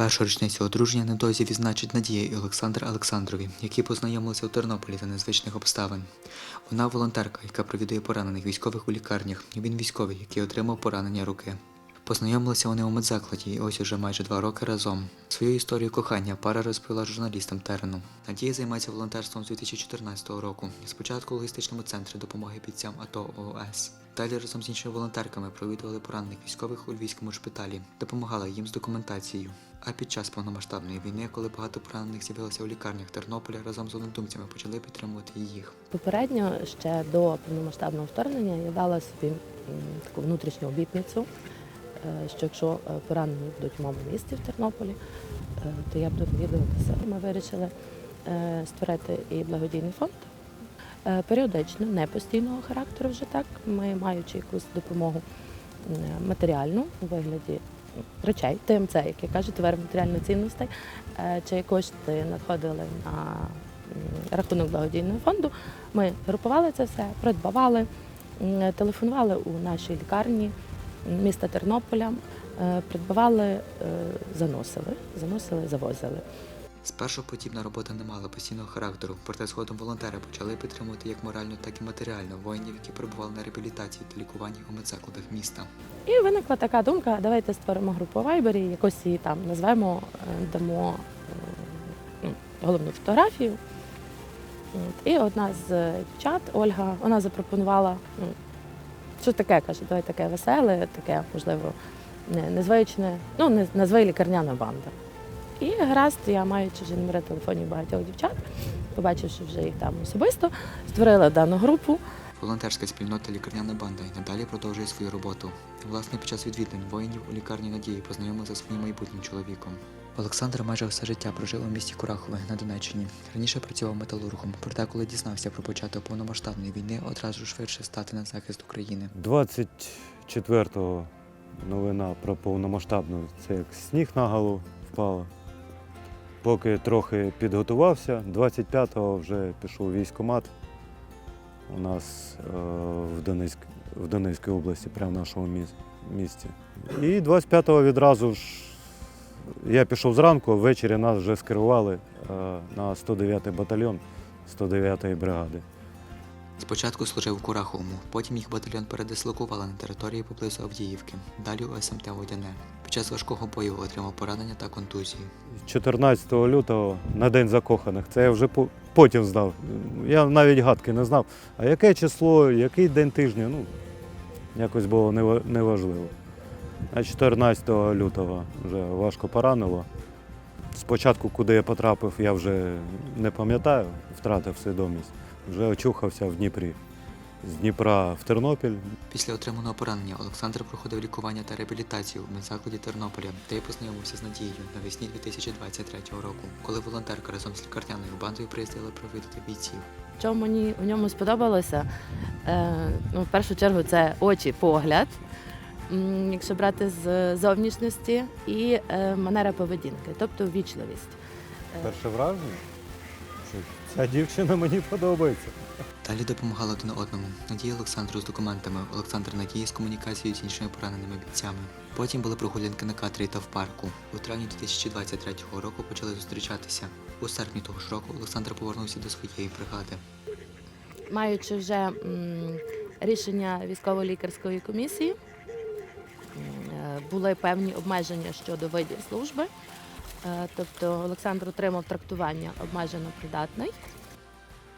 Першу річницю одруження недовзі відзначить Надія і Олександр Олександрові, які познайомилися у Тернополі за незвичних обставин. Вона волонтерка, яка провідує поранених військових у лікарнях. Він військовий, який отримав поранення руки. Познайомилися вони у медзакладі, і ось уже майже два роки разом. Свою історію кохання пара розповіла журналістам терену. Надія займається волонтерством з 2014 року. Спочатку у логістичному центрі допомоги бійцям АТО ООС. Далі разом з іншими волонтерками провідували поранених військових у львівському шпиталі, допомагала їм з документацією. А під час повномасштабної війни, коли багато поранених з'явилося у лікарнях Тернополя, разом з однодумцями почали підтримувати їх. Попередньо ще до повномасштабного вторгнення я дала собі таку внутрішню обітницю, е, що якщо е, поранені будуть в моєму місті в Тернополі, е, то я буду відвідуватися. Ми вирішили створити і благодійний фонд. Періодично, не постійного характеру вже так. Ми маючи якусь допомогу матеріальну у вигляді речей, ТМЦ, як я кажу, товар матеріальної цінностей, чи кошти надходили на рахунок благодійного фонду. Ми групували це все, придбавали, телефонували у нашій лікарні міста Тернополя, е, придбавали, е, заносили, заносили, завозили. Спершу подібна робота не мала постійного характеру, проте згодом волонтери почали підтримувати як морально, так і матеріально воїнів, які перебували на реабілітації та лікуванні у медзакладах міста. І виникла така думка: давайте створимо групу Вайбері, якось її там назвемо, е, дамо е, ну, головну фотографію. І одна з е, дівчат, Ольга, вона запропонувала, ну, що таке, каже, давай таке веселе, таке, можливо, не- незвичне, ну, назви лікарняна банда. І гаразд, я маючи вже номери телефонів багатьох дівчат, побачивши вже їх там особисто, створила дану групу. Волонтерська спільнота лікарняна банда і надалі продовжує свою роботу. Власне, під час відвідин воїнів у лікарні Надії познайомився зі своїм майбутнім чоловіком. Олександр майже все життя прожив у місті Курахове на Донеччині. Раніше працював металургом, проте, коли дізнався про початок повномасштабної війни, одразу швидше стати на захист України. 24-го новина про повномасштабну це як сніг на голову впало. Поки трохи підготувався, 25-го вже пішов військкомат у нас е, в, Донецьк, в Донецькій області, прямо в нашому міс- місті. І 25-го відразу ж я пішов зранку, ввечері нас вже скерували е, на 109-й батальйон 109-ї бригади. Спочатку служив у Кураховому, потім їх батальйон передислокували на території поблизу Авдіївки, далі у СМТ Водяне. Під час важкого бою отримав поранення та контузію. 14 лютого на День закоханих. Це я вже потім знав. Я навіть гадки не знав. А яке число, який день тижня, ну, якось було неважливо. А 14 лютого вже важко поранило. Спочатку, куди я потрапив, я вже не пам'ятаю, втратив свідомість. Вже очухався в Дніпрі. З Дніпра в Тернопіль. Після отриманого поранення Олександр проходив лікування та реабілітацію у медзакладі Тернополя, де й познайомився з Надією навесні 2023 року, коли волонтерка разом з лікарняною бандою приїздила провідати бійців. Що мені в ньому сподобалося? Е, ну, в першу чергу, це очі, погляд, якщо брати з зовнішності, і е, манера поведінки, тобто ввічливість. Е, Перше враження? Що Ця дівчина мені подобається. Далі допомагали один одному. Надія Олександру з документами, Олександр Надії з комунікацією з іншими пораненими бійцями. Потім були прогулянки на катрі та в парку. У травні 2023 року почали зустрічатися. У серпні того ж року Олександр повернувся до своєї бригади. Маючи вже м, рішення військово-лікарської комісії, м, е, були певні обмеження щодо видів служби. Е, Тобто Олександр отримав трактування обмежено придатний.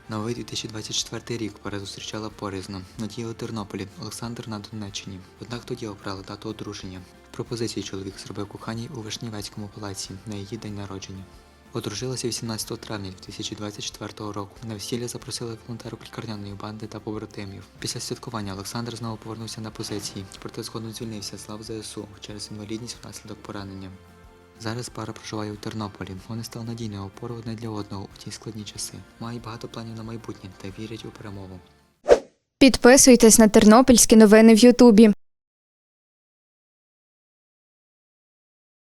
Новий 2024 рік пара зустрічала порізно. Надія у Тернополі, Олександр на Донеччині. Однак тоді обрали дату одруження. Пропозицію чоловік зробив коханій у Вишнівецькому палаці на її день народження. Одружилася 18 травня 2024 року. На весілля запросили волонтерок лікарняної банди та побратимів. Після святкування Олександр знову повернувся на позиції, проте згодом звільнився з лав ЗСУ через інвалідність внаслідок поранення. Зараз пара проживає у Тернополі. Вони стали надійною опорою одне для одного у ті складні часи. Мають багато планів на майбутнє та вірять у перемогу. Підписуйтесь на тернопільські новини в Ютубі.